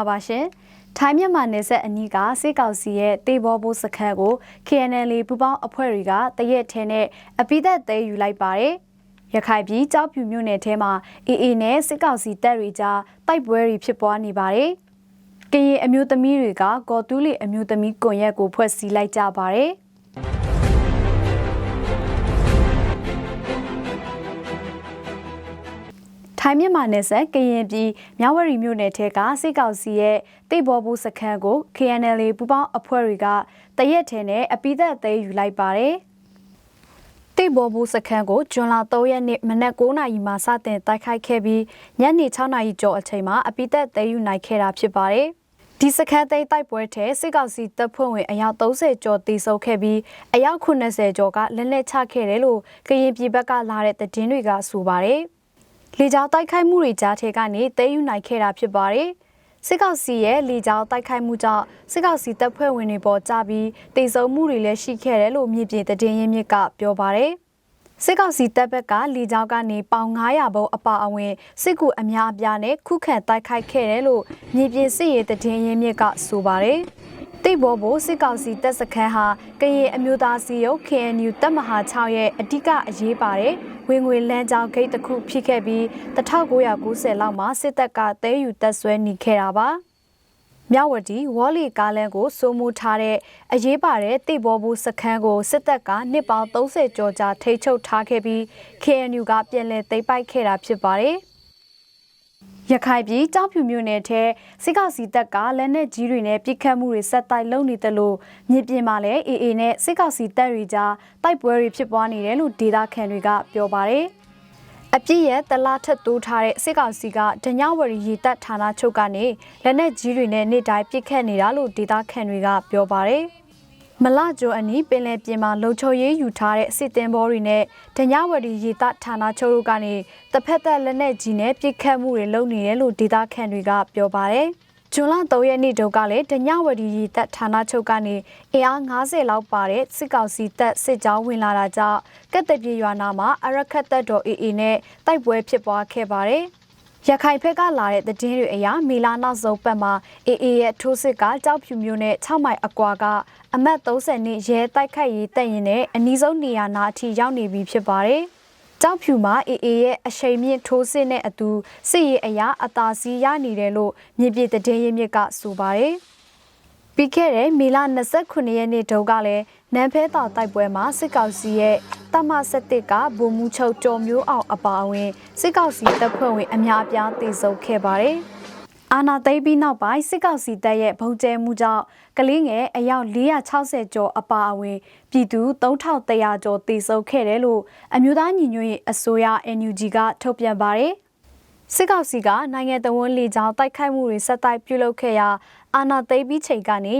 မင်္ဂလာပါရှင်ထိုင်းမြန်မာနယ်စပ်အနီးကစစ်ကောင်စီရဲ့တေဘောဘိုးစခန်းကို KNL ပူပေါင်းအဖွဲ့တွေကတရက်ထဲနဲ့အပိသက်သိမ်းယူလိုက်ပါတယ်ရခိုင်ပြည်ကြောက်ဖြူမြို့နယ်ထဲမှာ AA နဲ့စစ်ကောင်စီတပ်တွေကြားတိုက်ပွဲတွေဖြစ်ပွားနေပါတယ်ကရင်အမျိုးသမီးတွေကကော်တူးလီအမျိုးသမီးကွန်ရက်ကိုဖွဲ့စည်းလိုက်ကြပါတယ် ထိုင်းမြန်မာနယ်စပ်ကရင်ပြည်မြဝတီမြို့နယ်ထဲကစစ်ကောင်စီရဲ့တိတ်ဘောဘူးစခန်းကို KNL ပူပေါင်းအဖွဲ့တွေကတရက်ထဲနဲ့အပိသက်သိမ်းယူလိုက်ပါတယ်။တိတ်ဘောဘူးစခန်းကိုဂျွန်လာ3ရက်နေ့မနက်9:00နာရီမှာစတင်တိုက်ခိုက်ခဲ့ပြီးညနေ6:00နာရီကျော်အချိန်မှာအပိသက်သိမ်းယူနိုင်ခဲ့တာဖြစ်ပါတယ်။ဒီစခန်းသိမ်းတိုက်ပွဲထဲစစ်ကောင်စီတပ်ဖွဲ့ဝင်အယောက်30ကျော်တေဆုံးခဲ့ပြီးအယောက်80ကျော်ကလက်လက်ချခဲ့တယ်လို့ကရင်ပြည်ဘက်ကလာတဲ့သတင်းတွေကဆိုပါတယ်။ လေကြောင်းတိုက်ခိုက်မှုတွေကြားထဲကနေတဲယူနိုင်ခဲ့တာဖြစ်ပါတယ်။စစ်ကောင်စီရဲ့လေကြောင်းတိုက်ခိုက်မှုကြောင့်စစ်ကောင်စီတပ်ဖွဲ့ဝင်တွေပေါ်ကြပြီးတေဆုံးမှုတွေလည်းရှိခဲ့တယ်လို့မြေပြင်သတင်းရင်းမြစ်ကပြောပါတယ်။စစ်ကောင်စီတပ်ဘက်ကလေကြောင်းကနေပေါင်900ဘုံအပါအဝင်စစ်ကူအများအပြားနဲ့ခုခံတိုက်ခိုက်ခဲ့တယ်လို့မြေပြင်စစ်ရေးသတင်းရင်းမြစ်ကဆိုပါတယ်။ တိတ်ဘောဘိုစစ်ကောင်စီတပ်စခန်းဟာကရင်အမျိုးသားစီရုပ် KNU တပ်မဟာ6ရဲ့အဓိကအရေးပါတဲ့ဝင်ငွေလမ်းကြောင်းဂိတ်တစ်ခုဖြစ်ခဲ့ပြီး1990လောက်မှာစစ်တပ်ကတဲယူတပ်ဆွဲနေခဲ့တာပါမြဝတီဝေါ်လီကားလန်ကိုစိုးမိုးထားတဲ့အရေးပါတဲ့တိတ်ဘောဘူးစခန်းကိုစစ်တပ်ကနှစ်ပေါင်း30ကျော်ကြာထိန်းချုပ်ထားခဲ့ပြီး KNU ကပြန်လည်သိမ်းပိုက်ခဲ့တာဖြစ်ပါတယ်။ ရခိုင်ပြည်ကြောက်ဖြူမြို့နယ်ထဲစစ်ကောင်စီတပ်ကလက်နက်ကြီးတွေနဲ့ပစ်ခတ်မှုတွေဆက်တိုက်လုပ်နေတယ်လို့မြေပြင်မှာလည်း AA နဲ့စစ်ကောင်စီတပ်တွေကြားတိုက်ပွဲတွေဖြစ်ပွားနေတယ်လို့ဒေသခံတွေကပြောပါတယ်။အပြစ်ရဲ့တလားထက်တိုးထားတဲ့စစ်ကောင်စီကဒညဝရီရေတပ်ဌာနချုပ်ကနေလက်နက်ကြီးတွေနဲ့နေ့တိုင်းပစ်ခတ်နေတာလို့ဒေသခံတွေကပြောပါတယ်။ မလကြိုအနီးပင်လယ်ပြင်မှာလုံခြုံရေးယူထားတဲ့စစ်တင်ဘောတွေနဲ့ဒညဝတီရေတပ်ဌာနချုပ်တို့ကနေတစ်ဖက်သက်လက်နက်ကြီးနဲ့ပစ်ခတ်မှုတွေလုပ်နေတယ်လို့ဒေသခံတွေကပြောပါတယ်။ဇွန်လ3ရက်နေ့တုန်းကလည်းဒညဝတီရေတပ်ဌာနချုပ်ကနေအင်အား90လောက်ပါတဲ့စစ်ကောင်စီတပ်စစ်ကြောင်းဝင်လာတာကြောင့်ကက်တပြေရွာနာမှာအရခတ်တပ်တော် AA နဲ့တိုက်ပွဲဖြစ်ပွားခဲ့ပါတယ်။ ရခိုင်ဘက်ကလာတဲ့သတင်းတွေအရမီလာနောက်ဆုံးပတ်မှာအေအေရဲ့ထိုးစစ်ကကြောက်ဖြူမျိုးနဲ့6မိုင်အကွာကအမတ်30နှစ်ရဲတိုက်ခိုက်ရေးတပ်ရင်နဲ့အနီးဆုံးနေရာနာအထိရောက်နေပြီဖြစ်ပါတယ်။ကြောက်ဖြူမှာအေအေရဲ့အချိန်မြင့်ထိုးစစ်နဲ့အတူစစ်ရေးအရာအသာစီးရနေတယ်လို့မြေပြည်သတင်းရင်းမြစ်ကဆိုပါတယ်။ ပြီးခဲ့တဲ့မေလ29ရက်နေ့တုန်းကလည်းနန်းဖဲတောင်တိုက်ပွဲမှာစစ်ကောင်စီရဲ့တမဆက်တစ်ကဗိုလ်မှူးချုပ်ကျော်မျိုးအောင်အပါအဝင်စစ်ကောင်စီတပ်ဖွဲ့ဝင်အများအပြားတေဆုံးခဲ့ပါတယ်။အာနာသိပြီးနောက်ပိုင်းစစ်ကောင်စီတပ်ရဲ့ဗုံးကျဲမှုကြောင့်ကလေးငယ်အယောက်460ကျော်အပါအဝင်ပြည်သူ3100ကျော်တေဆုံးခဲ့တယ်လို့အမျိုးသားညီညွတ်ရေးအစိုးရ NUG ကထုတ်ပြန်ပါတယ်။ စစ်ကောင်စီကနိုင်ငံတော်ဝန်လေကြောင်းတိုက်ခိုက်မှုတွေဆက်တိုက်ပြုလုပ်ခဲ့ရာအာဏာသိမ်းပြီးချိန်ကနေ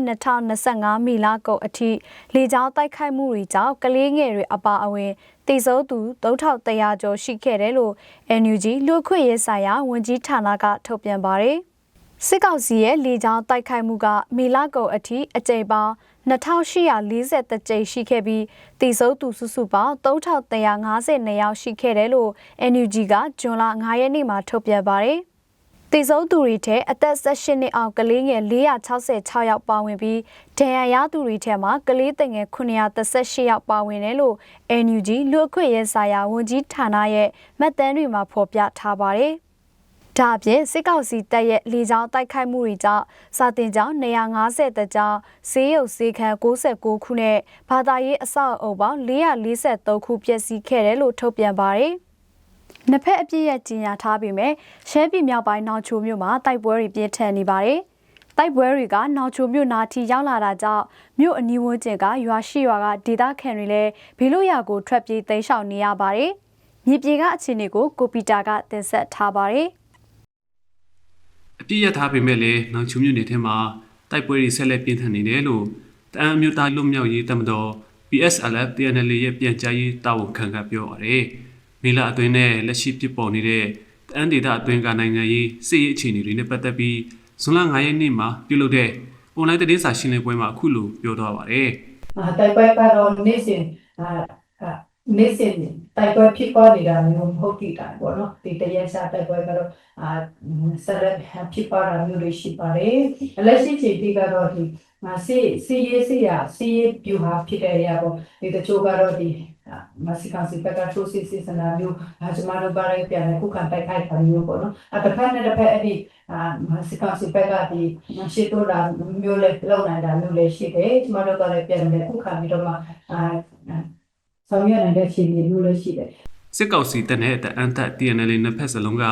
2025မီလကုန်အထိလေကြောင်းတိုက်ခိုက်မှုတွေကြောင့်ကလေးငယ်တွေအပါအဝင်တည်ဆုံးသူ3100ကျော်ရှိခဲ့တယ်လို့ NUG လူခွင့်ရေးဆိုင်ရာဝန်ကြီးဌာနကထုတ်ပြန်ပါတယ်။ စစ်ကောင်စီရဲ့လေကြောင်းတိုက်ခိုက်မှုကမီလကုန်အထိအကြိမ်ပေါင်း2840ကြိမ်ရှိခဲ့ပြီးတည်ဆုံးသူစုစုပေါင်း3152ယောက်ရှိခဲ့တယ်လို့ NUG ကဇွန်လ9ရက်နေ့မှာထုတ်ပြန်ပါတယ်။တည်ဆုံးသူတွေထဲအသက်18နှစ်အောက်ကလေးငယ်466ယောက်ပါဝင်ပြီးဒဏ်ရာရသူတွေထဲမှာကလေးငယ်938ယောက်ပါဝင်တယ်လို့ NUG လူ့အခွင့်အရေးဆိုင်ရာဝန်ကြီးဌာနရဲ့မှတ်တမ်းတွေမှာဖော်ပြထားပါတယ်။ ဒါအပြင်စစ်ကောင်စီတပ်ရဲ့လေကြောင်းတိုက်ခိုက်မှုတွေကြောင့်စာတင်ကျောင်း150တကျောင်းဈေးရုပ်ဈေးခန်း69ခုနဲ့ဘာသာရေးအဆောက်အအုံပေါင်း443ခုပျက်စီးခဲ့တယ်လို့ထုတ်ပြန်ပါတယ်။နှစ်ဖက်အပြည့်ရဲ့ကြီးညာထားပေမဲ့ရှဲပြည်မြောက်ပိုင်းနောင်ချိုမြို့မှာတိုက်ပွဲတွေပြင်းထန်နေပါတယ်။တိုက်ပွဲတွေကနောင်ချိုမြို့နာထီရောက်လာတာကြောင့်မြို့အနီးဝန်းကျင်ကရွာရှိရွာကဒေသခံတွေလည်းဘေးလွတ်ရာကိုထွက်ပြေးတိမ်းရှောင်နေရပါတယ်။မြေပြေကအခြေအနေကိုကိုပီတာကတင်ဆက်ထားပါတယ်။ အပြည့်ရထားပေမဲ့လည်းနောင်ချုံမြို့နယ်ထဲမှာတိုက်ပွဲတွေဆက်လက်ပြင်းထန်နေတယ်လို့တအံမျိုးသားလွတ်မြောက်ရေးတမတော် PSLF TNL ရဲ့ပြန်ကြားရေးတာဝန်ခံကပြောပါတယ်။မေလအတွင်းနဲ့လက်ရှိဖြစ်ပေါ်နေတဲ့တအံဒေသအတွင်းကနိုင်ငံရေးစစ်ရေးအခြေအနေတွေနဲ့ပတ်သက်ပြီးဇွန်လ9ရက်နေ့မှာပြုလုပ်တဲ့ online သတင်းစာရှင်းလင်းပွဲမှာအခုလိုပြောသွားပါတယ်။။အာတိုက်ပွဲကတော့နေ့စဉ်အာ နေ့စဉ်တိုက်ပွဲဖြစ်ပေါ်နေတာမျိုးမဟုတ်တိတာပေါ့နော်ဒီတရက်စားတိုက်ပွဲကတော့အာဆက်လက်ဖြစ်ပေါ်တာမျိုးတွေရှိပါတယ်လက်ရှိချိန်ဒီကတော့ဒီမစီစီရေးစီရစီရေးပြူဟာဖြစ်တဲ့အရာပေါ့ဒီတချို့ကတော့ဒီမစီကန်စီပက်ကထိုးစီစီစနာမျိုးအာကျမတို့ပါရိုက်ပြန်ခုခံတိုက်ခိုက်တာမျိုးပေါ့နော်အတစ်ဖက်နဲ့တစ်ဖက်အဲ့ဒီအာမစီကန်စီပက်ကဒီရှေ့တော့တာမျိုးလေးလောက်နိုင်တာမျိုးလေးရှိတယ်ကျမတို့ကလည်းပြန်တယ်ခုခံပြီးတော့မှအာ ဆောင်ရွက်နိုင်တဲ့အခြေအနေမျိုးလေးရှိတယ်စစ်ကောင်စီတပ်နဲ့တအန်တပ် TNL နှစ်ဖက်စလုံးက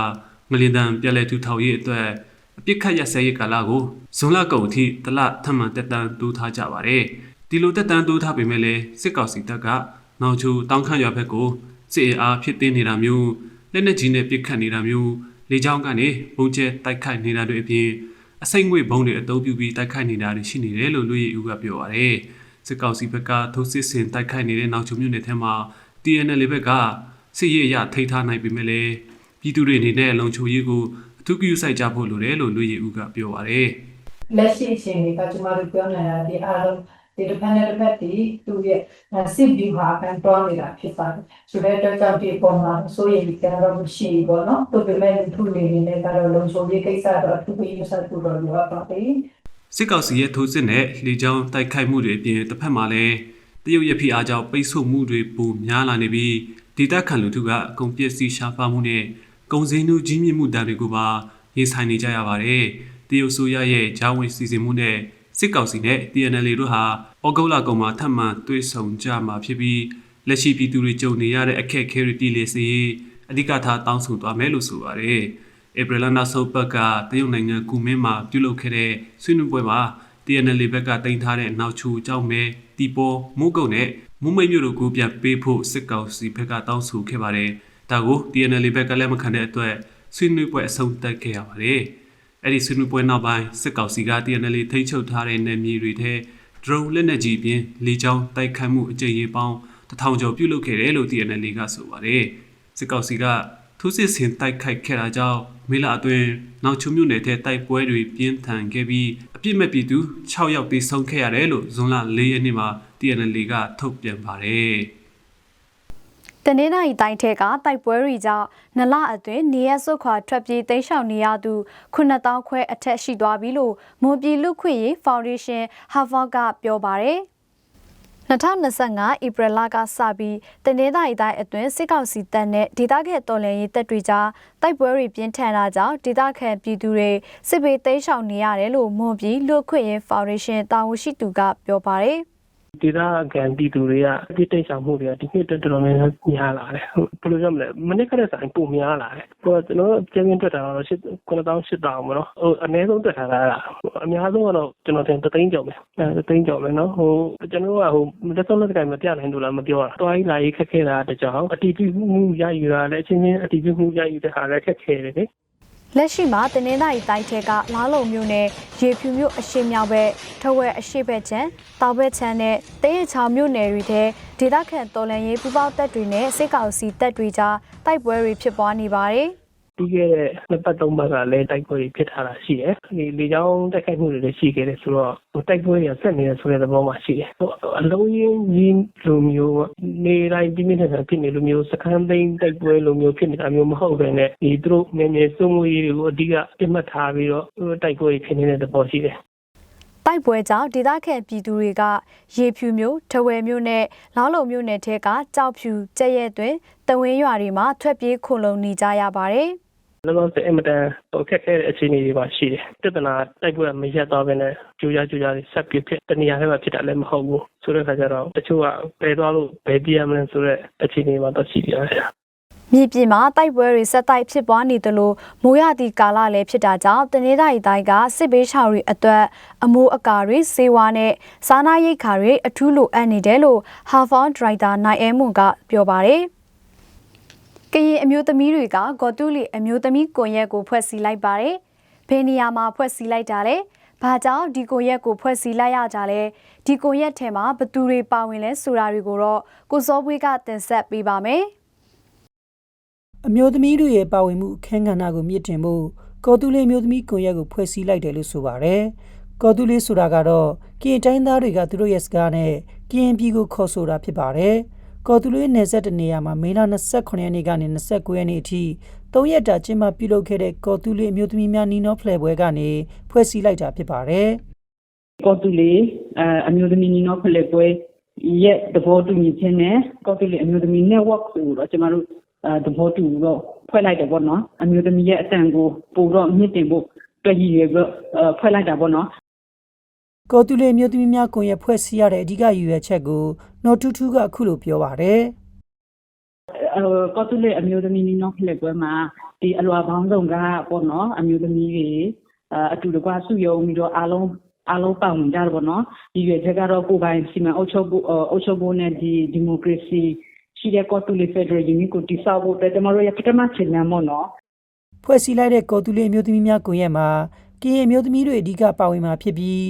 ငလင်တန်ပြက်လက်ထူထောင်ရေးအတွက်အပြစ်ခတ်ရစဲရေးကာလကိုဇွန်လကုန်အထိတလထပ်မံတက်တန်းတိုးထားကြပါတယ်။ဒီလိုတက်တန်းတိုးထားပေမဲ့လည်းစစ်ကောင်စီတပ်ကနောက်ချူတောင်းခန့်ရွာဘက်ကိုစစ်အင်အားဖြစ်သိနေတာမျိုးလက်နက်ကြီးနဲ့ပစ်ခတ်နေတာမျိုးလေကြောင်းကနေပုံကျဲတိုက်ခိုက်နေတာတွေအပြင်အစိမ့်ငွေဘုံတွေအသုံးပြုပြီးတိုက်ခိုက်နေတာတွေရှိနေတယ်လို့လူရည်ဦးကပြောပါတယ်။ စစ်ကောင်စီဘက်ကထိုးစစ်ဆင်တိုက်ခိုက်နေတဲ့နောက်ချုံမြို့နယ်ထဲမှာ TNL ဘက်ကစစ်ရေးအရထိထားနိုင်ပေမဲ့လည်းပြည်သူတွေအနေနဲ့လုံခြုံရေးကိုအထူးပြုစိုက်ကြဖို့လိုတယ်လို့လူရည်ဦးကပြောပါတယ်လက်ရှိအချိန်တွေကကျမတို့ပြောနေတာဒီအားလုံးဒီတစ်ဖက်နဲ့တစ်ဖက်ဒီသူရဲ့စစ်ဗျူဟာကန်တော်နေတာဖြစ်ပါတယ်ဆိုတဲ့အတွက်ကြောင့်ဒီပုံမှာဆိုရင်ဒီကတော့မရှိဘူးပေါ့နော်သူပေမဲ့သူနေနေကတော့လုံခြုံရေးကိစ္စတော့အထူးပြုစိုက်ဖို့တော့လိုအပ်ပါတယ်။ စစ်ကောင်စီရဲ့ထိုးစစ်နဲ့လေကြောင်းတိုက်ခိုက်မှုတွေအပြင်တစ်ဖက်မှာလည်းတရုတ်ရဲ့ဖိအားကြောင့်ပိတ်ဆို့မှုတွေပိုများလာနေပြီးဒေသခံလူထုကအကုန်ပစ္စည်းရှားပါမှုနဲ့ကုန်စည်နှုန်းကြီးမြင့်မှုတန်တွေကိုပါရင်ဆိုင်နေကြရပါတယ်။တရုတ်ဆိုရရဲ့ဂျာဝင်စီစဉ်မှုနဲ့စစ်ကောင်စီနဲ့ TNL တို့ဟာဩဂုတ်လကုန်မှာထပ်မံတွေ့ဆုံကြမှာဖြစ်ပြီးလက်ရှိပြည်သူတွေကြုံနေရတဲ့အခက်အခဲတွေပြည်လည်စေရေးအဓိကထားတောင်းဆိုသွားမယ်လို့ဆိုပါတယ်။ ဧပြီလနောက်ဆုံးပတ်ကတရုတ်နိုင်ငံကူမင်းမှာပြုလုပ်ခဲ့တဲ့ဆွေးနွေးပွဲမှာ TNL ဘက်ကတင်ထားတဲ့နောက်ချူကြောင့်ပဲတီပေါ်မုတ်ကုတ်နဲ့မုံမိတ်မြို့တို့ကိုပြန်ပေးဖို့စစ်ကောင်စီဘက်ကတောင်းဆိုခဲ့ပါတယ်။ဒါကို TNL ဘက်ကလည်းမခံတဲ့အတွက်ဆွေးနွေးပွဲအဆုံးသတ်ခဲ့ရပါတယ်။အဲ့ဒီဆွေးနွေးပွဲနောက်ပိုင်းစစ်ကောင်စီက TNL ထိန်းချုပ်ထားတဲ့နယ်မြေတွေထဲ drone လက်နက်ကြီးပြင်လေကြောင်းတိုက်ခိုက်မှုအကြိမ်ရေပေါင်းတစ်ထောင်ကျော်ပြုလုပ်ခဲ့တယ်လို့ TNL ကဆိုပါတယ်။စစ်ကောင်စီက ထိုးစစ်ဆင်တိုက်ခိုက်ခဲ့တာကြောင့်မေလအတွင်းနောက်ချုံမြို့နယ်ထဲတိုက်ပွဲတွေပြင်းထန်ခဲ့ပြီးအပြစ်မဲ့ပြည်သူ6ယောက်သေဆုံးခဲ့ရတယ်လို့ဇွန်လ4ရက်နေ့မှာ TNL ကထုတ်ပြန်ပါတယ်။တနင်္လာရီတိုင်းထက်ကတိုက်ပွဲတွေကြောင့်နလအတွင်းနေရစွတ်ခွာထွက်ပြေးတိမ်းရှောင်နေရသူ9000ခွဲအထက်ရှိသွားပြီလို့မွန်ပြည်လူ့ခွင့်ရေးဖောင်ဒေးရှင်းဟာဗတ်ကပြောပါတယ် 2025ဧပြီလကစပြီးတနင်္သာရီတိုင်းအတွင်းစစ်ကောင်စီတပ်နဲ့ဒေသခံတော်လှန်ရေးတပ်တွေကြားတိုက်ပွဲတွေပြင်းထန်တာကြောင့်ဒေသခံပြည်သူတွေစစ်ဘေးတိမ်းရှောင်နေရတယ်လို့မွန်ပြည်လူ့ခွင့်ရေးဖောင်ဒေးရှင်းတာဝန်ရှိသူကပြောပါတယ်။ ဒေသခံပြည်သူတွေကဒီတိတ်ဆောင်မှုတွေကဒီနှစ်တော်တော်များများများလာတယ်ဟုတ်ဘယ်လိုပြောမလဲမနစ်ခက်တဲ့ဆိုင်ပုံများလာတယ်ဟိုကျွန်တော်ကျင်းပြတက်တာတော့8000 8000ပေါ့နော်ဟိုအနည်းဆုံးတက်ထားတာအများဆုံးကတော့ကျွန်တော်တင်တသိန်းကျော်ပဲအဲတသိန်းကျော်ပဲနော်ဟိုကျွန်တော်ကဟိုလက်ဆုံးလက်ကင်မပြနိုင်ဘူးလားမပြောတာတွားကြီးလာရေးခက်ခဲတာတကြောင်အတီးပြုမှုရယူတာလည်းအချင်းချင်းအတီးပြုမှုရယူတဲ့ဟာလည်းခက်ခဲတယ်လေ လက်ရှိမှာတနင်္သာရီတိုင်းထက်ကလားလုံမြို့နယ်ရေဖြူမြို့အရှိမြောက်ဘက်ထဝဲအရှိဘက်ချမ်းတောင်ဘက်ချမ်းနဲ့တရချောင်မြို့နယ်တွေထဲဒေသခံတော်လှန်ရေးပူးပေါင်းတပ်တွေနဲ့စစ်ကောင်စီတပ်တွေကြားတိုက်ပွဲတွေဖြစ်ပွားနေပါတယ်။ ပြီးခဲ့တဲ့နှစ်ပတ်သုံးပတ်ကလည်းတိုက်ပွဲတွေဖြစ်ထားတာရှိတယ်။ဒီလေကြောင်းတိုက်ခိုက်မှုတွေလည်းရှိခဲ့တယ်ဆိုတော့ဟိုတိုက်ပွဲတွေကဆက်နေတယ်ဆိုတဲ့သဘောမှရှိတယ်။ဟိုအလုံးရင်းကြီးလိုမျိုးနေတိုင်းပြင်းပြင်းထန်ထန်ဖြစ်နေလိုမျိုးစကမ်းသိန်းတိုက်ပွဲလိုမျိုးဖြစ်နေတာမျိုးမဟုတ်ဘဲနဲ့ဒီသူတို့နေနေစုံမှုရေးတွေကိုအဓိကပြတ်မှတ်ထားပြီးတော့တိုက်ပွဲတွေဖြစ်နေတဲ့သဘောရှိတယ်။တိုက်ပွဲကြောင့်ဒေသခံပြည်သူတွေကရေဖြူမြို့ထဝယ်မြို့နဲ့လောင်းလုံမြို့နယ်ထဲကကြောက်ဖြူကြက်ရဲတွင်တဝင်းရွာတွေမှာထွက်ပြေးခုန်လုံနေကြရပါတယ်။ လောလောဆယ်အင်မတန်ဟိုခက်ခဲတဲ့အခြေအနေတွေပါရှိတယ်။ပြဿနာတိုက်ပွဲမရက်တော့ဘဲနဲ့ကြိုးကြကြိုးကြဆက်ပြဖြစ်တနေရာထဲမှာဖြစ်တာလည်းမဟုတ်ဘူး။ဆိုတဲ့ခါကျတော့တချို့ကဘယ်သွားလို့ဘယ်ပြရမလဲဆိုတဲ့အခြေအနေမှာတော့ရှိတယ်ဗျာ။မြေပြင်မှာတိုက်ပွဲတွေဆက်တိုက်ဖြစ်ပွားနေသလိုမိုးရသည့်ကာလလည်းဖြစ်တာကြောင့်တနင်္သာရီတိုင်းကစစ်ဘေးရှောင်တွေအတွက်အမိုးအကာတွေစေဝါနဲ့စားနပ်ရိက္ခာတွေအထူးလိုအပ်နေတယ်လို့ဟာဖောင်းဒရိုက်တာနိုင်အဲမွန်ကပြောပါတယ်။ ကရင်အမျိုးသမီးတွေကဂေါ်တူလီအမျိုးသမီးကွန်ရက်ကိုဖွဲ့စည်းလိုက်ပါတယ်။ဘယ်နေရာမှာဖွဲ့စည်းလိုက်တာလဲ။ဘာကြောင့်ဒီကွန်ရက်ကိုဖွဲ့စည်းလိုက်ရကြလဲ။ဒီကွန်ရက်ထဲမှာဘသူတွေပါဝင်လဲဆိုတာတွေကိုတော့ကိုစောပွေးကတင်ဆက်ပေးပါမယ်။အမျိုးသမီးတွေရဲ့ပါဝင်မှုအခမ်းကဏ္ဍကိုမြင့်တင်ဖို့ကော်တူလေးအမျိုးသမီးကွန်ရက်ကိုဖွဲ့စည်းလိုက်တယ်လို့ဆိုပါတယ်။ကော်တူလေးဆိုတာကတော့ကရင်တိုင်းသားတွေကသူတို့ရဲ့စကားနဲ့ကရင်ပြည်ကိုခေါ်ဆိုတာဖြစ်ပါတယ်။ ကော်တူလေးနယ်ဆက်တနေရာမှာမေလ29ရက်နေ့ကနေ29ရက်နေ့အထိ၃ရက်တာကျင်းပပြုလုပ်ခဲ့တဲ့ကော်တူလေးအမျိုးသမီးများနီနောဖလှယ်ပွဲကနေဖွဲ့စည်းလိုက်တာဖြစ်ပါတယ်။ကော်တူလီအအမျိုးသမီးညီနောင်ဖလက်ပွဲရဲ့သဘောတူညီချက်နဲ့ကော်တူလီအမျိုးသမီး network ကိုတော့ကျမတို့အဲသဘောတူတော့ဖွဲ့လိုက်တယ်ပေါ့နော်အမျိုးသမီးရဲ့အတန်ကိုပို့တော့မြင့်တင်ဖို့တွေ့ရည်ရပြီးတော့ဖွဲ့လိုက်တာပေါ့နော် ကော်တူလေးမျိုးသမီးများကွန်ရက်ဖွဲ့စည်းရတဲ့အဓိကရည်ရွယ်ချက်ကိုနော်ထူးထူးကအခုလိုပြောပါတယ်အဲကော်တူလီအမျိုးသမီးညီနောင်ဖလက်ပွဲမှာဒီအလွာပေါင်းစုံကပေါ့နော်အမျိုးသမီးတွေအအတူတကွစုယုံပြီးတော့အားလုံးအားလုံးပါဝင်ကြတယ်ပေါ့နော်ဒီရွယ်ချက်ကတော့ကိုယ်ပိုင်စီမံအုပ်ချုပ်ဖို့အုပ်ချုပ်ဖို့နဲ့ဒီဒီမိုကရေစီရှိတဲ့ကော်တူလီဖက်ဒရယ်ယူနီကိုတိစောက်ဖို့အတွက်ကျမတို့ရဲ့ပထမခြေလှမ်းပေါ့နော်။ဖွဲ့စည်းလိုက်တဲ့ကော်တူလေးမျိုးသမီးများကွန်ရက်မှာကရင်အမျိုးသမီးတွေအဓိကပါဝင်မှာဖြစ်ပြီး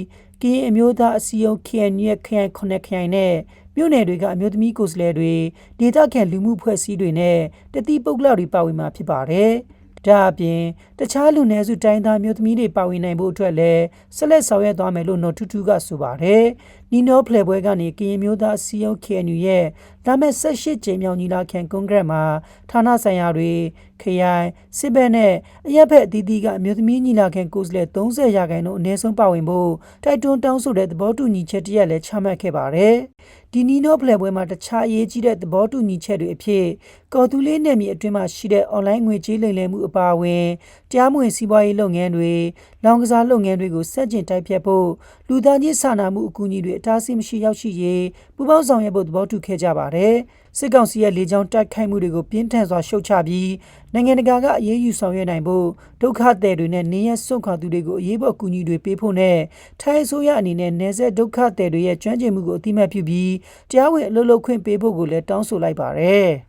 ကရင်အမျိုးသားအစည်းအရုံး KNU ရဲ့ခရိုင်ခုနှစ်ခရိုင်နဲ့မြို့နယ်တွေကအမျိုးသမီးကိုယ်စားလှယ်တွေဒေသခံလူမှုဖွဲ့စည်းတွေနဲ့တတိပုဂ္ဂလတွေပါဝင်မှာဖြစ်ပါတယ်။ဒါအပြင်တခြားလူနည်းစုတိုင်းသားမျိုးသမီးတွေပါဝင်နိုင်ဖို့အတွက်လည်းဆက်လက်ဆောင်ရွက်သွားမယ်လို့နော်ထူးထူးကဆိုပါတယ်။ နီနောဖလေပွဲကနေကရင်မျိုးသားအစည်းအရုံး KNU ရဲ့ဒါမဲ့18ကြိမ်မြောက်ညီလာခံကွန်ဂရက်မှာဌာနဆိုင်ရာတွေခရိုင်စစ်ဘက်နဲ့အရက်ဖက်အသီးသီးကအမျိုးသမီးညီလာခံကိုယ်စားလှယ်30ရာခိုင်နှုန်းအနည်းဆုံးပါဝင်ဖို့တိုက်တွန်းတောင်းဆိုတဲ့သဘောတူညီချက်တရက်လည်းချမှတ်ခဲ့ပါတယ်။ဒီနီနောဖလေပွဲမှာတခြားအရေးကြီးတဲ့သဘောတူညီချက်တွေအဖြစ်ကော်တူလေးနယ်မြေအတွင်းမှာရှိတဲ့ online ငွေကြေးလိမ်လည်မှုအပါအဝင်တရားမဝင်စီးပွားရေးလုပ်ငန်းတွေလောင်ကစားလုပ်ငန်းတွေကိုစက်ကျင်တိုက်ဖြတ်ဖို့ လူသားချင်းစာနာမှုအကူအညီတွေအတားအဆီးမရှိရောက်ရှိရေးပူးပေါင်းဆောင်ရွက်ဖို့သဘောတူခဲ့ကြပါတယ်။စစ်ကောင်စီရဲ့လေကြောင်းတိုက်ခိုက်မှုတွေကိုပြင်းထန်စွာရှုတ်ချပြီးနိုင်ငံတကာကအရေးယူဆောင်ရွက်နိုင်ဖို့ဒုက္ခသည်တွေနဲ့နေရစွန့်ခွာသူတွေကိုအရေးပေါ်အကူအညီတွေပေးဖို့နဲ့ထိုင်းအစိုးရအနေနဲ့နေဆက်ဒုက္ခသည်တွေရဲ့ကျွမ်းကျင်မှုကိုအသိမှတ်ပြုပြီးတရားဝင်အလုပ်လုပ်ခွင့်ပေးဖို့ကိုလည်းတောင်းဆိုလိုက်ပါတယ်။